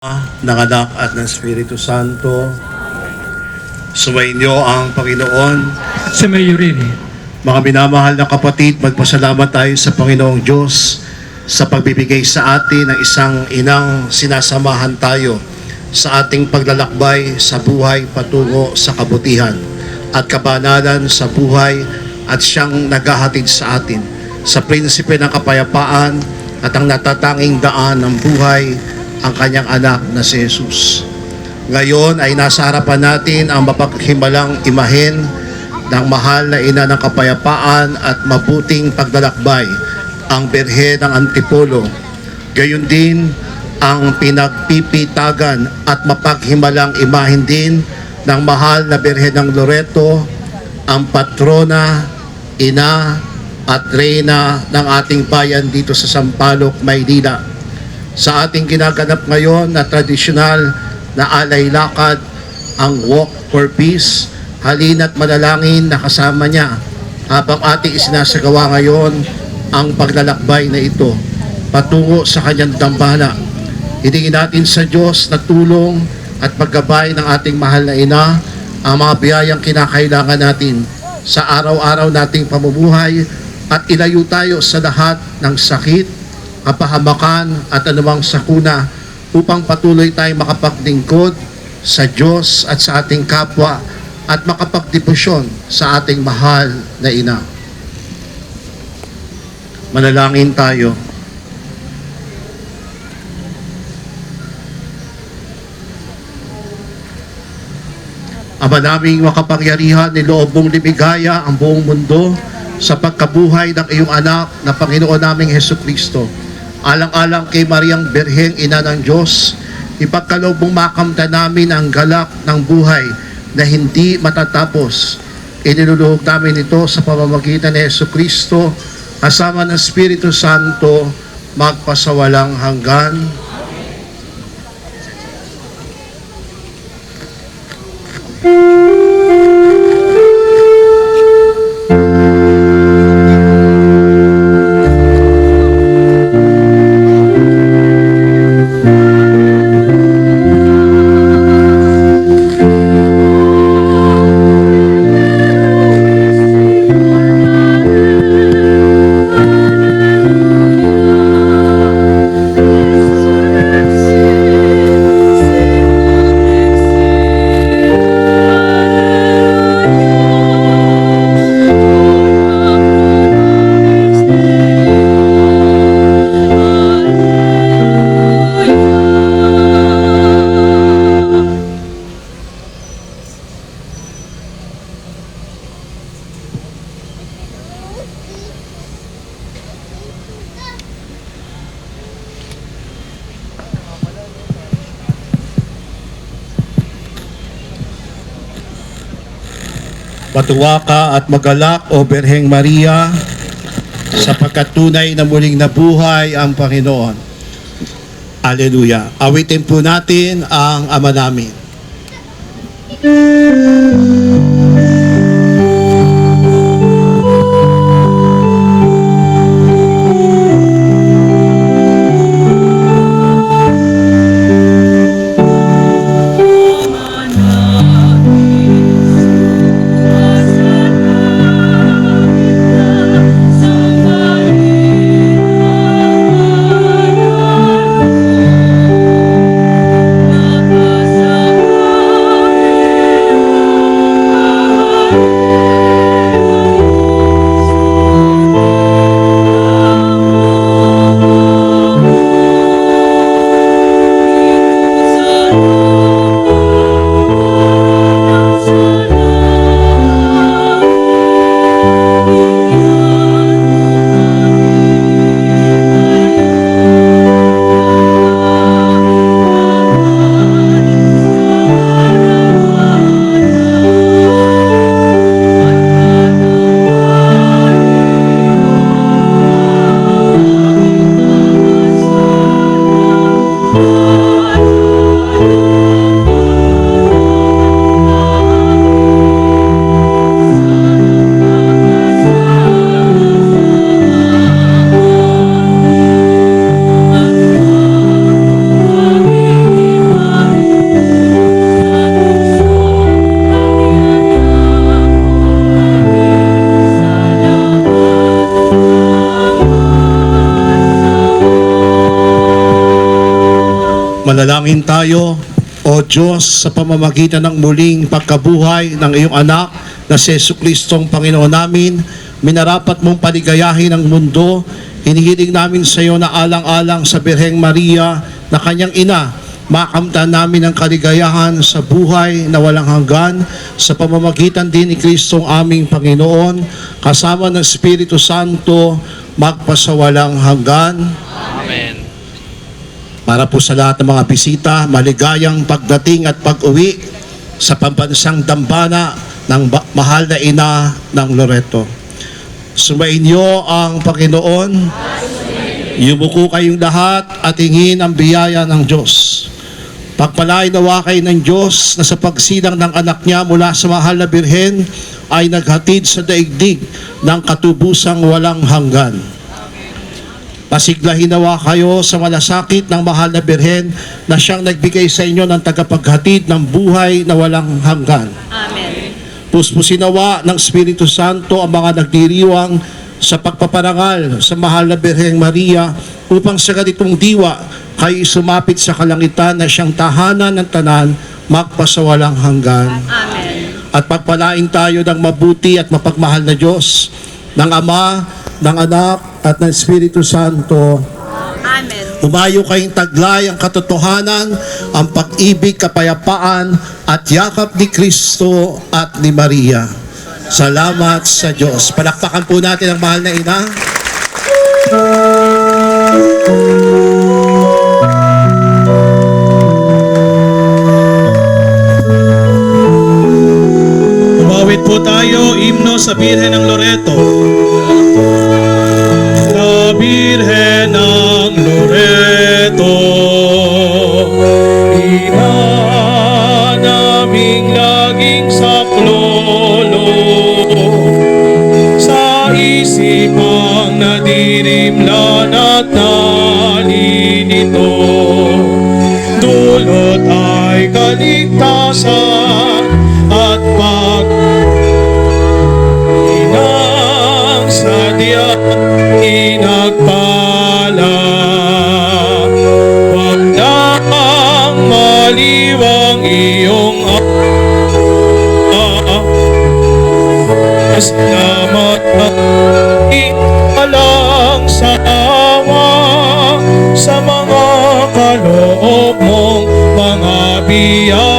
ng Anak at ng Espiritu Santo. Suwayin niyo ang Panginoon. sa mayorini. Mga minamahal na kapatid, magpasalamat tayo sa Panginoong Diyos sa pagbibigay sa atin ng isang inang sinasamahan tayo sa ating paglalakbay sa buhay patungo sa kabutihan at kabanalan sa buhay at siyang naghahatid sa atin sa prinsipe ng kapayapaan at ang natatanging daan ng buhay ang kanyang anak na si Jesus. Ngayon ay nasa harapan natin ang mapaghimalang imahen ng mahal na ina ng kapayapaan at mabuting paglalakbay, ang Berhe ng Antipolo. Gayon din ang pinagpipitagan at mapaghimalang imahen din ng mahal na Berhe ng Loreto, ang patrona, ina at reyna ng ating bayan dito sa Sampaloc, Maynila sa ating ginaganap ngayon na tradisyonal na alay lakad, ang Walk for Peace, halina't manalangin na kasama niya habang ating isinasagawa ngayon ang paglalakbay na ito patungo sa kanyang dambana. Hingin natin sa Diyos na tulong at paggabay ng ating mahal na ina ang mga biyayang kinakailangan natin sa araw-araw nating pamumuhay at ilayo tayo sa lahat ng sakit, kapahamakan at anumang sakuna upang patuloy tayong makapaglingkod sa Diyos at sa ating kapwa at makapagdebosyon sa ating mahal na ina. Manalangin tayo. Ama naming makapangyarihan, niloob mong libigaya ang buong mundo sa pagkabuhay ng iyong anak na Panginoon naming Heso Kristo. Alang-alang kay Mariang Berheng, Ina ng Diyos, ipagkaloob mong makamta namin ang galak ng buhay na hindi matatapos. Iniluluhog namin ito sa pamamagitan ni Heso Kristo, kasama ng Espiritu Santo, magpasawalang hanggan. Matuwa ka at magalak o Berheng Maria sapagkat tunay na muling nabuhay ang Panginoon. Aleluya. Awitin po natin ang Ama namin. Manalangin tayo, O Diyos, sa pamamagitan ng muling pagkabuhay ng iyong anak na si Yesu Kristong Panginoon namin, minarapat mong paligayahin ang mundo. Hinihiling namin sa iyo na alang-alang sa Birheng Maria na kanyang ina, makamtan namin ang kaligayahan sa buhay na walang hanggan sa pamamagitan din ni Kristong aming Panginoon, kasama ng Espiritu Santo, magpasawalang hanggan. Amen. Para po sa lahat ng mga bisita, maligayang pagdating at pag-uwi sa pambansang dambana ng mahal na ina ng Loreto. Sumainyo ang Panginoon. Yumuko kayong lahat at hingin ang biyaya ng Diyos. Pagpalain nawa kayo ng Diyos na sa pagsilang ng anak niya mula sa mahal na birhen ay naghatid sa daigdig ng katubusang walang hanggan. Pasiglahin nawa kayo sa malasakit ng mahal na birhen na siyang nagbigay sa inyo ng tagapaghatid ng buhay na walang hanggan. Amen. Puspusin nawa ng Espiritu Santo ang mga nagdiriwang sa pagpaparangal sa mahal na Birheng Maria upang sa ganitong diwa kayo sumapit sa kalangitan na siyang tahanan ng tanan magpasawalang hanggan Amen. at pagpalain tayo ng mabuti at mapagmahal na Diyos ng Ama, ng Anak at ng Espiritu Santo. Amen. Umayo kayong taglay ang katotohanan, ang pag-ibig, kapayapaan at yakap ni Kristo at ni Maria. Salamat sa Diyos. Palakpakan po natin ang mahal na ina. Umawit po tayo, himno sa Birhen ng Loreto. Saklolo, sa isipang nadirimlan at nalinito, dulot ay kaligtasan at pag inang inagpala Mas naman alang sa awa sa mga kaloob mong mga biyaya